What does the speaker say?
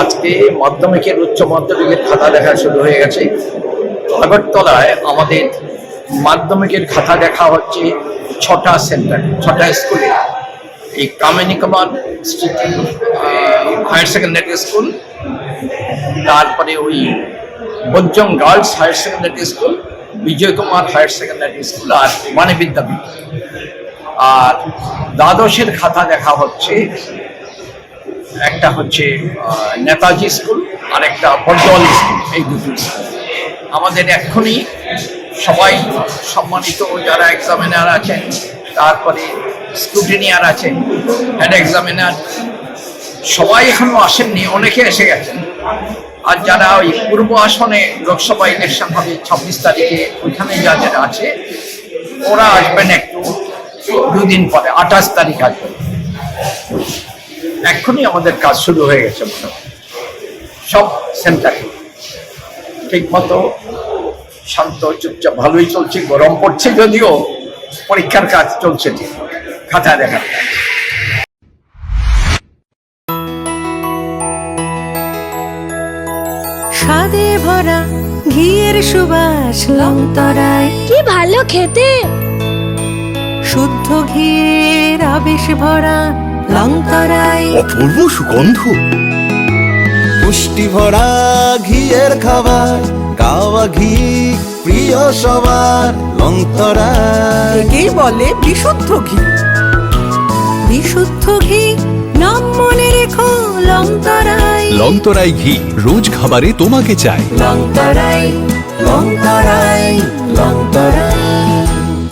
আজকে মাধ্যমিকের উচ্চ মাধ্যমিকের খাতা দেখা শুরু হয়ে গেছে। আগরতলায় আমাদের মাধ্যমিকের খাতা দেখা হচ্ছে ছটা সেন্টার, ছটা স্কুলে। এই Kamini Kumar higher secondary school, তারপরে ওই বজ্জং girls higher secondary school, Bijoy Kumar higher secondary school আর মানে বিদ্যাপীঠ আর দ্বাদশের খাতা দেখা হচ্ছে একটা হচ্ছে নেতাজি স্কুল আর একটা বটদল স্কুল, এই দুটো স্কুল। আমাদের এক্ষুনি সবাই সম্মানিত যারা এক্সামিনার আছেন, তারপরে স্ক্রুটিনিয়ার আছেন হেড এক্সামিনার সবাই এখনও আসেননি, অনেকে এসে গেছেন। আর যারা ওই পূর্ব আসনে লোকসভা ইলেকশন হবে ছাব্বিশ তারিখে, ওইখানে যা যারা আছে, ওরা আসবেন একটু দুদিন পরে, আঠাশ তারিখ আসবেন। এক্ষুনি আমাদের কাজ শুরু হয়ে গেছে মোটামুটি সব সেন্টারে ঠিক মতো শান্ত চুপচাপ ভালোই চলছে গরম পড়ছে যদিও পরীক্ষার কাজ চলছে ঠিক। খাতা দেখা। স্বাদে ভরা ঘিয়ের সুবাস লংতরায়। কি ভালো খেতে। শুদ্ধ ঘিয়ের আবেশ ভরা লংতরায় অপূর্ব সুগন্ধ। পুষ্টি ভরা ঘিয়ের খাবার গাওয়া ঘি প্রিয় সবার লংতরা একেই বলে বিশুদ্ধ ঘি। বিশুদ্ধ ঘি নাম মনে রেখো লংতরায় লংতরাই ঘি রোজ খাবারে তোমাকে চাই। লংতরায় লংতরাই লংতরাই